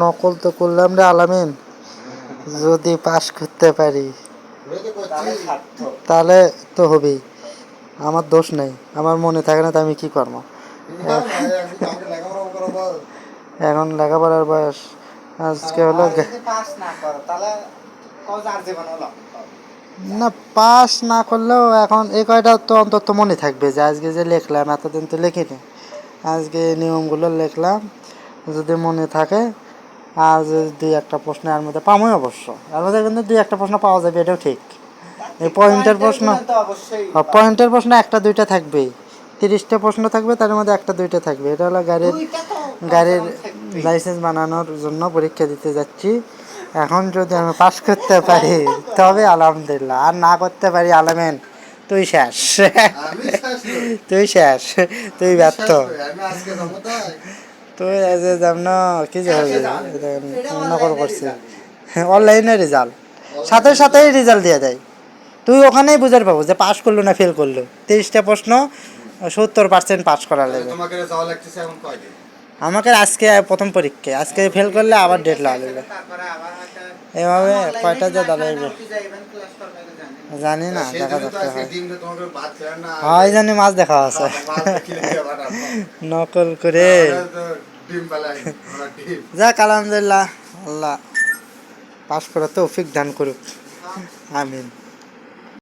নকল তো করলাম রে আলামিন। যদি পাশ করতে পারি তাহলে তো হবেই। আমার দোষ নেই আমার মনে থাকে না তো আমি কি করব। এখন লেখাপড়ার বয়স আজকে হলো না পাস না করলেও এখন এই কয়টা তো অন্তত মনে থাকবে যে আজকে যে লিখলাম এতদিন তো লিখিনি। আজকে নিয়মগুলো লিখলাম যদি মনে থাকে আর দুই একটা প্রশ্ন এর মধ্যে পামই অবশ্য। এর মধ্যে কিন্তু দুই একটা প্রশ্ন পাওয়া যাবে এটাও ঠিক। এই পয়েন্টের প্রশ্ন পয়েন্টের প্রশ্ন একটা দুইটা থাকবেই তিরিশটা প্রশ্ন থাকবে তার মধ্যে একটা দুইটা থাকবে। এটা হলো গাড়ির গাড়ির। লাইসেন্স বানানোর জন্য পরীক্ষা দিতে যাচ্ছি। এখন যদি আমি পাস করতে পারি তবে আলহামদুলিল্লাহ। আর না করতে পারি আলামেন তুই শেষ। তুই শেষ। তুই ব্যর্থ। তুই এই যে যেমন কি যে হবে নকল করছি। অনলাইনে রেজাল্ট। সাথে সাথেই রেজাল্ট দিয়ে দেয়। তুই ওখানেই বুঝার পাবো যে পাস করল না ফেল করল। তিরিশটা প্রশ্ন সত্তর পার্সেন্ট পাস করা লাগবে। আমাকে আজকে প্রথম পরীক্ষা আজকে ফেল করলে আবার ডেট লাগবে। আবার হয়তো এভাবে কয়টা যে দাঁড়াইবে তো জানি। না। দেখা যাচ্ছে হয়। জানি মাছ দেখা আছে। নকল করে। তো যাক আলহামদুলিল্লাহ আল্লাহ পাশ করা তৌফিক দান করুক। আমিন।